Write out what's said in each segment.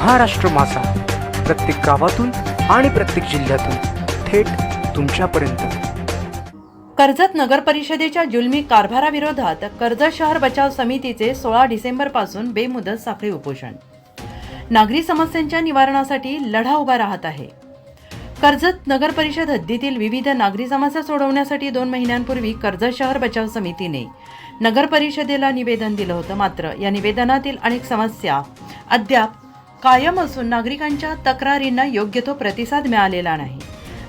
महाराष्ट्र मासा प्रत्येक गावातून आणि प्रत्येक जिल्ह्यातून थेट तुमच्यापर्यंत. कर्जत नगर परिषदेच्या जुलमी कारभाराविरोधात कर्जत शहर बचाव समितीचे सोळा डिसेंबरपासून बेमुदत साखळी उपोषण. नागरी समस्यांच्या निवारणासाठी लढा उभा राहत आहे. कर्जत नगर परिषद हद्दीतील विविध नागरी समस्या सोडवण्यासाठी दोन महिन्यांपूर्वी कर्जत शहर बचाव समितीने नगर परिषदेला निवेदन दिलं होतं. मात्र या निवेदनातील अनेक समस्या अद्याप कायम असून नागरिकांच्या तक्रारींना योग्य तो प्रतिसाद मिळालेला नाही.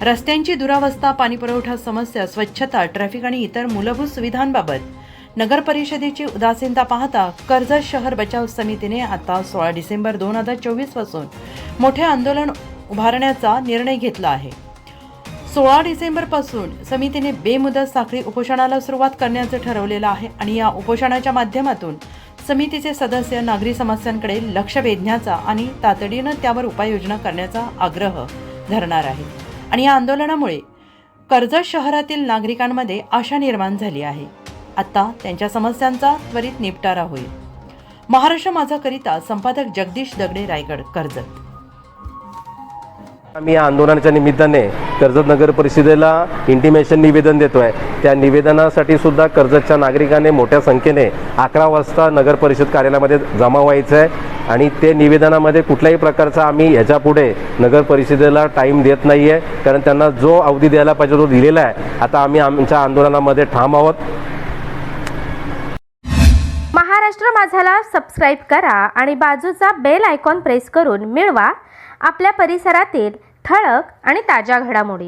रस्त्यांची दुरावस्था पाणीपुरवठा समस्या स्वच्छता ट्रॅफिक आणि इतर मूलभूत सुविधांबाबत नगर परिषदेची उदासीनता पाहता कर्जत शहर बचाव समितीने आता सोळा डिसेंबर दोन हजार चोवीसपासून मोठे आंदोलन उभारण्याचा निर्णय घेतला आहे. सोळा डिसेंबरपासून समितीने बेमुदत साखळी उपोषणाला सुरुवात करण्याचं ठरवलेलं आहे आणि या उपोषणाच्या माध्यमातून समितीचे सदस्य नागरी समस्यांकडे लक्ष वेधण्याचा आणि तातडीनं त्यावर उपाययोजना करण्याचा आग्रह धरणार आहेत आणि या आंदोलनामुळे कर्जत शहरातील नागरिकांमध्ये आशा निर्माण झाली आहे. आत्ता त्यांच्या समस्यांचा त्वरित निपटारा होईल. महाराष्ट्र माझाकरिता संपादक जगदीश दगडे रायगड कर्जत. आम्ही या आंदोलनाच्या निमित्ताने कर्जत नगर परिषदेला इंटिमेशन निवेदन देतो आहे त्या निवेदनासाठी सुद्धा कर्जतच्या नागरिकांनी मोठ्या संख्येने अकरा वाजता नगर परिषद कार्यालयामध्ये जमा व्हायचं आहे आणि ते निवेदनामध्ये कुठल्याही प्रकारचा आम्ही ह्याच्यापुढे नगर परिषदेला टाईम देत नाही आहे कारण त्यांना जो अवधी द्यायला पाहिजे तो दिलेला आहे. आता आम्ही आमच्या आंदोलनामध्ये ठाम आहोत. महाराष्ट्र माझाला सबस्क्राईब करा आणि बाजूचा बेल आयकॉन प्रेस करून मिळवा. आपल्या परिसरातील ठळक आणि ताज्या घडामोडी.